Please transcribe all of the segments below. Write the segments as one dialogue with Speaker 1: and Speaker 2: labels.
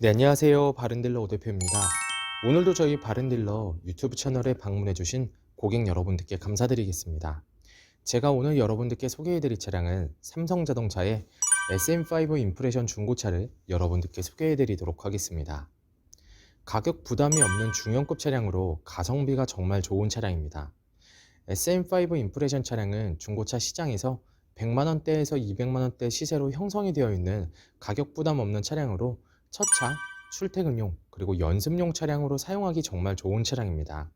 Speaker 1: 네, 안녕하세요. 바른딜러 오대표입니다. 오늘도 저희 바른딜러 유튜브 채널에 방문해주신 고객 여러분들께 감사드리겠습니다. 제가 오늘 여러분들께 소개해드릴 차량은 삼성자동차의 SM5 임프레션 중고차를 여러분들께 소개해드리도록 하겠습니다. 가격 부담이 없는 중형급 차량으로 가성비가 정말 좋은 차량입니다. SM5 임프레션 차량은 중고차 시장에서 100만원대에서 200만원대 시세로 형성이 되어 있는 가격 부담 없는 차량으로 첫 차, 출퇴근용, 그리고 연습용 차량으로 사용하기 정말 좋은 차량입니다.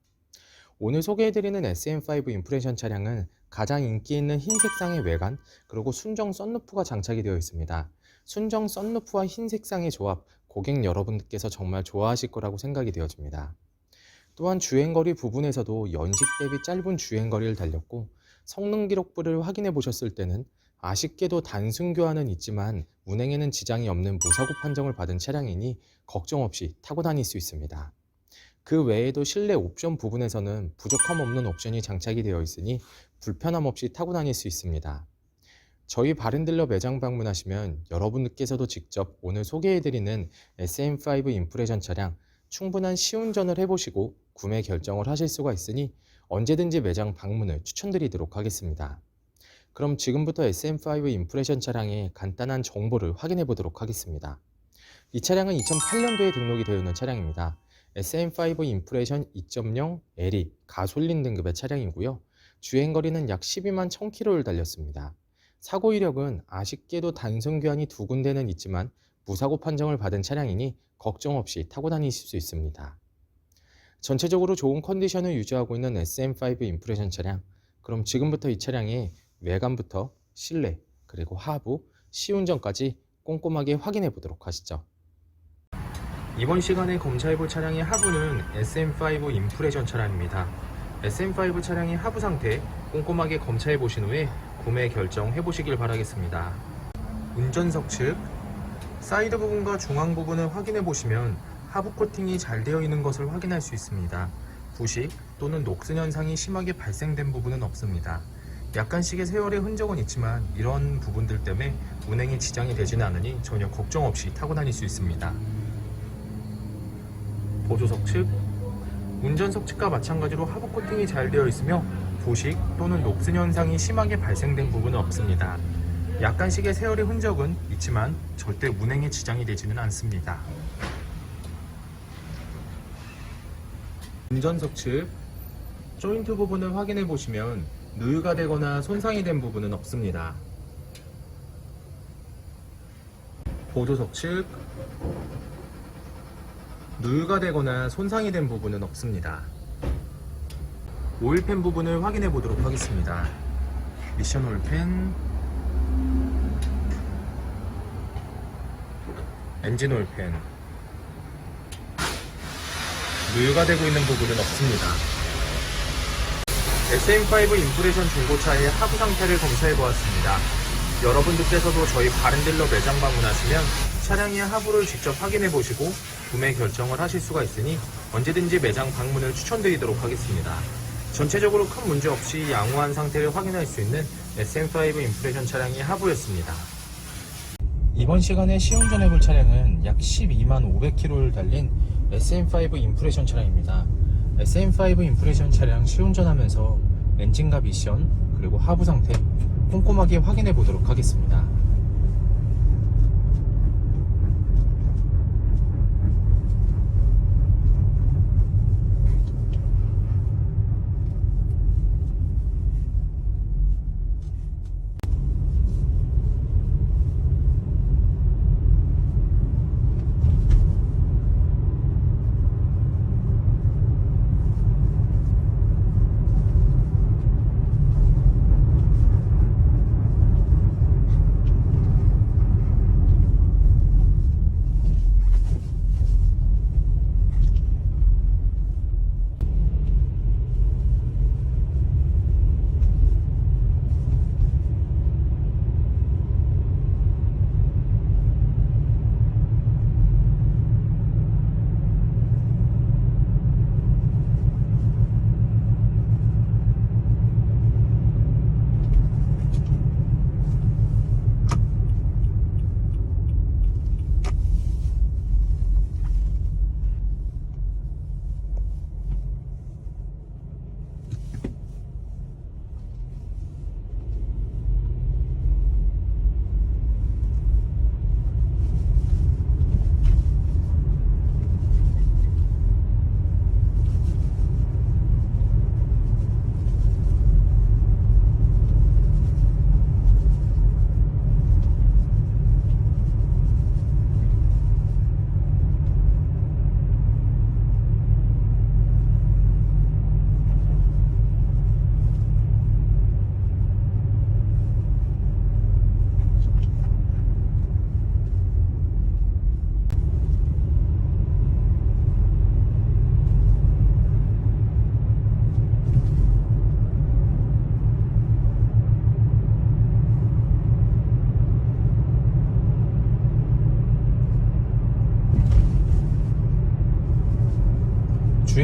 Speaker 1: 오늘 소개해드리는 SM5 임프레션 차량은 가장 인기 있는 흰 색상의 외관, 그리고 순정 썬루프가 장착이 되어 있습니다. 순정 썬루프와 흰 색상의 조합, 고객 여러분들께서 정말 좋아하실 거라고 생각이 되어집니다. 또한 주행거리 부분에서도 연식 대비 짧은 주행거리를 달렸고 성능 기록부를 확인해 보셨을 때는 아쉽게도 단순 교환은 있지만 운행에는 지장이 없는 무사고 판정을 받은 차량이니 걱정 없이 타고 다닐 수 있습니다. 그 외에도 실내 옵션 부분에서는 부족함 없는 옵션이 장착이 되어 있으니 불편함 없이 타고 다닐 수 있습니다. 저희 바른딜러 매장 방문하시면 여러분께서도 직접 오늘 소개해드리는 SM5 임프레션 차량 충분한 시운전을 해보시고 구매 결정을 하실 수가 있으니 언제든지 매장 방문을 추천드리도록 하겠습니다. 그럼 지금부터 SM5 임프레션 차량의 간단한 정보를 확인해 보도록 하겠습니다. 이 차량은 2008년도에 등록이 되어 있는 차량입니다. SM5 임프레션 2.0 LE 가솔린 등급의 차량이고요. 주행거리는 약 12만 1000km를 달렸습니다. 사고 이력은 아쉽게도 단순 교환이 두 군데는 있지만 무사고 판정을 받은 차량이니 걱정 없이 타고 다니실 수 있습니다. 전체적으로 좋은 컨디션을 유지하고 있는 SM5 임프레션 차량. 그럼 지금부터 이 차량의 외관부터 실내 그리고 하부 시운전까지 꼼꼼하게 확인해 보도록 하시죠. 이번 시간에 검사해볼 차량의 하부는 SM5 임프레션 차량입니다. SM5 차량의 하부 상태 꼼꼼하게 검사해 보신 후에 구매 결정해 보시길 바라겠습니다. 운전석 측 사이드 부분과 중앙 부분을 확인해 보시면 하부 코팅이 잘 되어 있는 것을 확인할 수 있습니다. 부식 또는 녹슨 현상이 심하게 발생된 부분은 없습니다. 약간씩의 세월의 흔적은 있지만 이런 부분들 때문에 운행에 지장이 되지는 않으니 전혀 걱정 없이 타고 다닐 수 있습니다. 보조석 측 운전석 측과 마찬가지로 하부 코팅이 잘 되어 있으며 부식 또는 녹슨 현상이 심하게 발생된 부분은 없습니다. 약간씩의 세월의 흔적은 있지만 절대 운행에 지장이 되지는 않습니다. 운전석 측 조인트 부분을 확인해 보시면 누유가 되거나 손상이 된 부분은 없습니다. 보조석 측 누유가 되거나 손상이 된 부분은 없습니다. 오일팬 부분을 확인해 보도록 하겠습니다. 미션 오일팬 엔진 오일팬 누유가 되고 있는 부분은 없습니다. SM5 인프레션 중고차의 하부 상태를 검사해 보았습니다. 여러분들께서도 저희 바른딜러 매장 방문하시면 차량의 하부를 직접 확인해 보시고 구매 결정을 하실 수가 있으니 언제든지 매장 방문을 추천드리도록 하겠습니다. 전체적으로 큰 문제 없이 양호한 상태를 확인할 수 있는 SM5 인프레션 차량의 하부였습니다. 이번 시간에 시운전해 볼 차량은 약 12만 500km를 달린 SM5 인프레션 차량입니다. SM5 인프레션 차량 시운전하면서 엔진과 미션 그리고 하부 상태 꼼꼼하게 확인해 보도록 하겠습니다.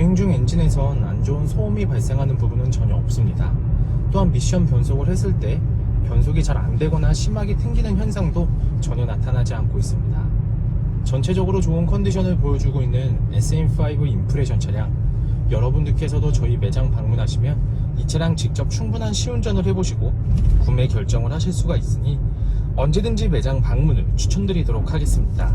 Speaker 1: 주행 중 엔진에선 안 좋은 소음이 발생하는 부분은 전혀 없습니다. 또한 미션 변속을 했을 때 변속이 잘 안 되거나 심하게 튕기는 현상도 전혀 나타나지 않고 있습니다. 전체적으로 좋은 컨디션을 보여주고 있는 SM5 인프레션 차량. 여러분들께서도 저희 매장 방문하시면 이 차량 직접 충분한 시운전을 해보시고 구매 결정을 하실 수가 있으니 언제든지 매장 방문을 추천드리도록 하겠습니다.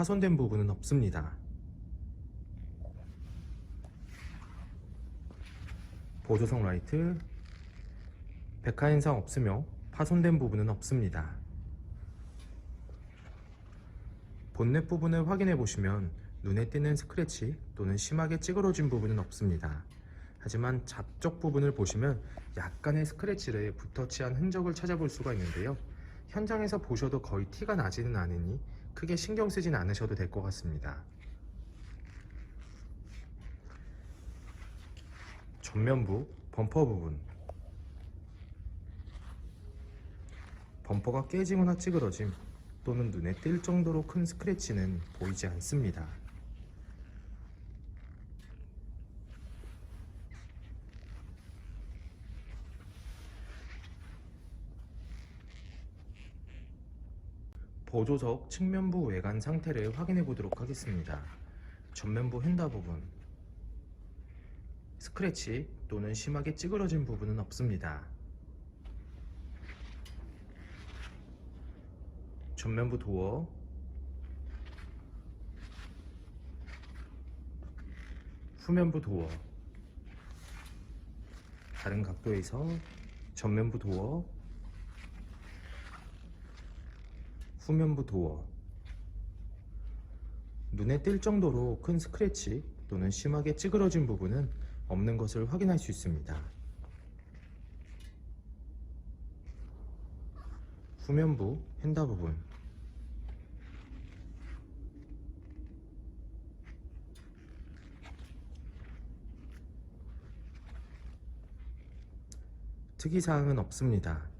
Speaker 1: 파손된 부분은 없습니다. 보조석 라이트 백화 현상 없으며 파손된 부분은 없습니다. 본넷 부분을 확인해 보시면 눈에 띄는 스크래치 또는 심하게 찌그러진 부분은 없습니다. 하지만 잡적 부분을 보시면 약간의 스크래치를 붓터치한 흔적을 찾아볼 수가 있는데요. 현장에서 보셔도 거의 티가 나지는 않으니 크게 신경 쓰진 않으셔도 될 것 같습니다. 전면부 범퍼 부분 범퍼가 깨지거나 찌그러짐 또는 눈에 띌 정도로 큰 스크래치는 보이지 않습니다. 보조석 측면부 외관 상태를 확인해 보도록 하겠습니다. 전면부 핸다 부분 스크래치 또는 심하게 찌그러진 부분은 없습니다. 전면부 도어 후면부 도어 다른 각도에서 전면부 도어 후면부 도어 눈에 띌 정도로 큰 스크래치 또는 심하게 찌그러진 부분은 없는 것을 확인할 수 있습니다. 후면부 핸다 부분 특이사항은 없습니다.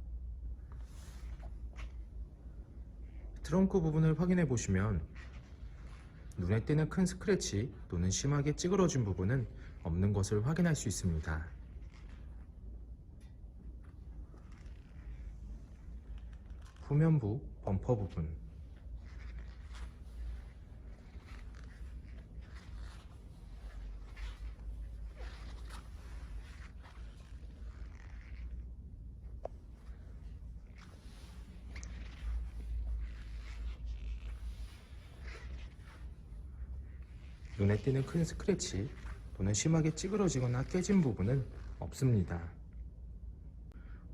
Speaker 1: 트렁크 부분을 확인해 보시면 눈에 띄는 큰 스크래치 또는 심하게 찌그러진 부분은 없는 것을 확인할 수 있습니다. 후면부 범퍼 부분 눈에 띄는 큰 스크래치 또는 심하게 찌그러지거나 깨진 부분은 없습니다.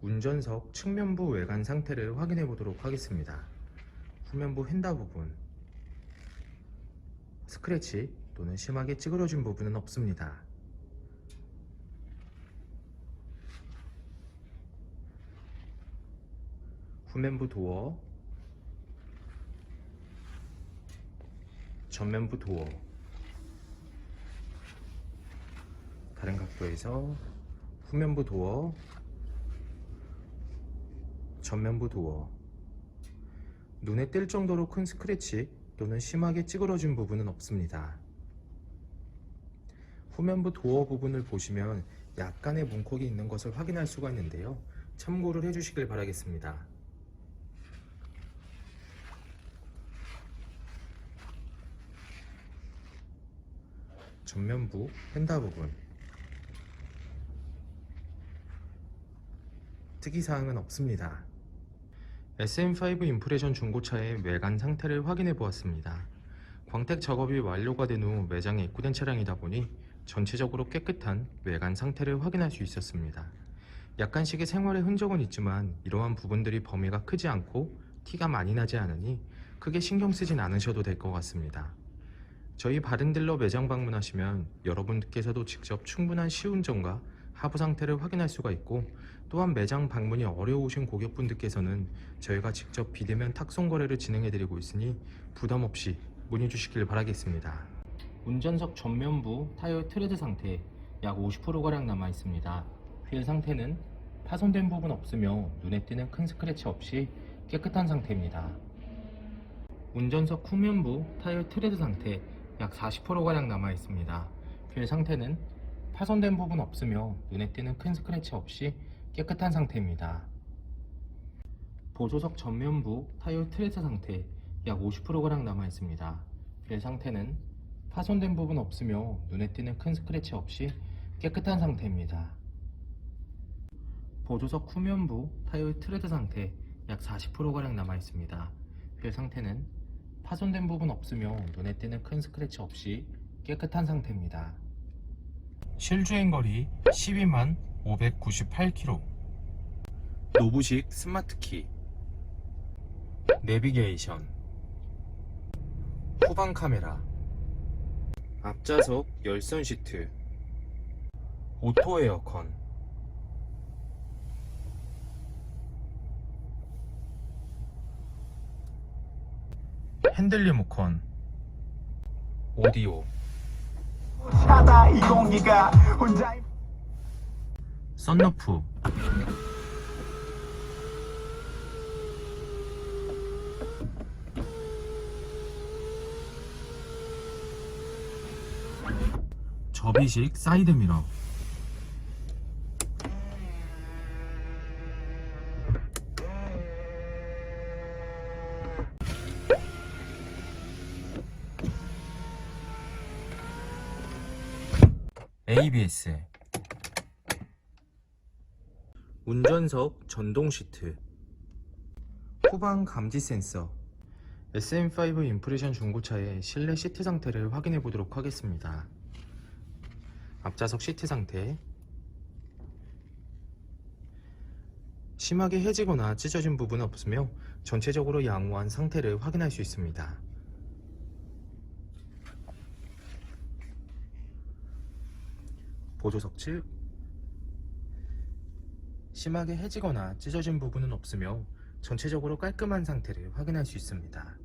Speaker 1: 운전석 측면부 외관 상태를 확인해 보도록 하겠습니다. 후면부 핸다 부분 스크래치 또는 심하게 찌그러진 부분은 없습니다. 후면부 도어 전면부 도어 다른 각도에서 후면부 도어 전면부 도어 눈에 띌 정도로 큰 스크래치 또는 심하게 찌그러진 부분은 없습니다. 후면부 도어 부분을 보시면 약간의 문콕이 있는 것을 확인할 수가 있는데요. 참고를 해주시길 바라겠습니다. 전면부 휀다 부분 특이사항은 없습니다. SM5 임프레션 중고차의 외관 상태를 확인해 보았습니다. 광택 작업이 완료가 된 후 매장에 입고된 차량이다 보니 전체적으로 깨끗한 외관 상태를 확인할 수 있었습니다. 약간씩의 생활의 흔적은 있지만 이러한 부분들이 범위가 크지 않고 티가 많이 나지 않으니 크게 신경 쓰진 않으셔도 될 것 같습니다. 저희 바른딜러 매장 방문하시면 여러분께서도 직접 충분한 시운전과 하부 상태를 확인할 수가 있고 또한 매장 방문이 어려우신 고객분들께서는 저희가 직접 비대면 탁송 거래를 진행해 드리고 있으니 부담 없이 문의 주시길 바라겠습니다. 운전석 전면부 타이어 트레드 상태 약 50%가량 남아 있습니다. 휠 상태는 파손된 부분 없으며 눈에 띄는 큰 스크래치 없이 깨끗한 상태입니다. 운전석 후면부 타이어 트레드 상태 약 40%가량 남아 있습니다. 휠 상태는 파손된 부분 없으며 눈에 띄는 큰 스크래치 없이 깨끗한 상태입니다. 보조석 전면부 타이어 트레드 상태 약 50%가량 남아 있습니다. 휠 상태는 파손된 부분 없으며 눈에 띄는 큰 스크래치 없이 깨끗한 상태입니다. 보조석 후면부 타이어 트레드 상태 약 40%가량 남아 있습니다. 휠 상태는 파손된 부분 없으며 눈에 띄는 큰 스크래치 없이 깨끗한 상태입니다. 실주행 거리 12만 598km 노부식 스마트키. 내비게이션. 후방 카메라. 앞좌석 열선 시트. 오토 에어컨. 핸들 리모컨. 오디오
Speaker 2: 차다 이 공기가. 혼자
Speaker 1: 썬루프. 접이식 사이드미러 ABS 운전석 전동 시트 후방 감지 센서 SM5 임프레션 중고차의 실내 시트 상태를 확인해 보도록 하겠습니다. 앞좌석 시트 상태 심하게 해지거나 찢어진 부분은 없으며 전체적으로 양호한 상태를 확인할 수 있습니다. 보조석 측 심하게 해지거나 찢어진 부분은 없으며 전체적으로 깔끔한 상태를 확인할 수 있습니다.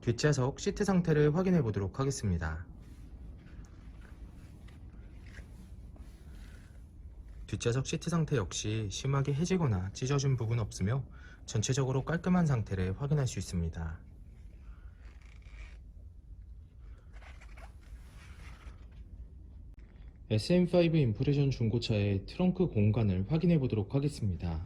Speaker 1: 뒷좌석 시트 상태를 확인해 보도록 하겠습니다. 뒷좌석 시트 상태 역시 심하게 해지거나 찢어진 부분 없으며 전체적으로 깔끔한 상태를 확인할 수 있습니다. SM5 임프레션 중고차의 트렁크 공간을 확인해 보도록 하겠습니다.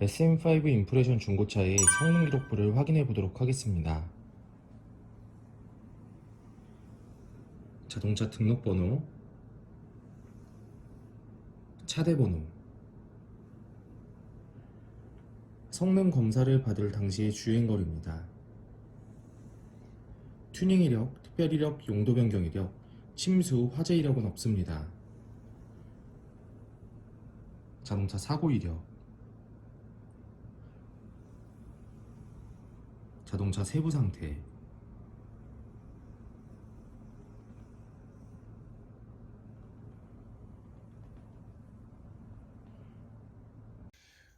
Speaker 1: SM5 임프레션 중고차의 성능 기록부를 확인해 보도록 하겠습니다. 자동차 등록번호, 차대번호, 성능 검사를 받을 당시의 주행거리입니다. 튜닝 이력, 특별 이력, 용도 변경 이력, 침수, 화재 이력은 없습니다. 자동차 사고 이력, 자동차 세부 상태,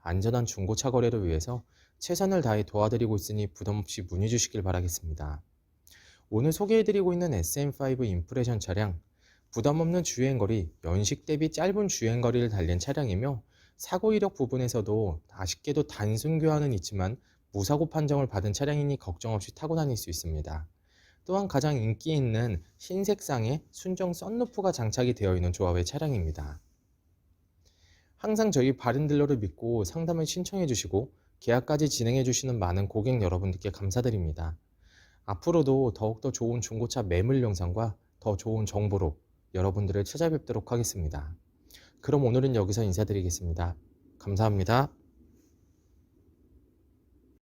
Speaker 1: 안전한 중고차 거래를 위해서 최선을 다해 도와드리고 있으니 부담 없이 문의 주시길 바라겠습니다. 오늘 소개해드리고 있는 SM5 인프레션 차량, 부담 없는 주행거리, 연식 대비 짧은 주행거리를 달린 차량이며 사고 이력 부분에서도 아쉽게도 단순 교환은 있지만 무사고 판정을 받은 차량이니 걱정 없이 타고 다닐 수 있습니다. 또한 가장 인기 있는 흰색상의 순정 썬루프가 장착이 되어 있는 조합의 차량입니다. 항상 저희 바른딜러를 믿고 상담을 신청해 주시고 계약까지 진행해 주시는 많은 고객 여러분들께 감사드립니다. 앞으로도 더욱더 좋은 중고차 매물 영상과 더 좋은 정보로 여러분들을 찾아뵙도록 하겠습니다. 그럼 오늘은 여기서 인사드리겠습니다. 감사합니다.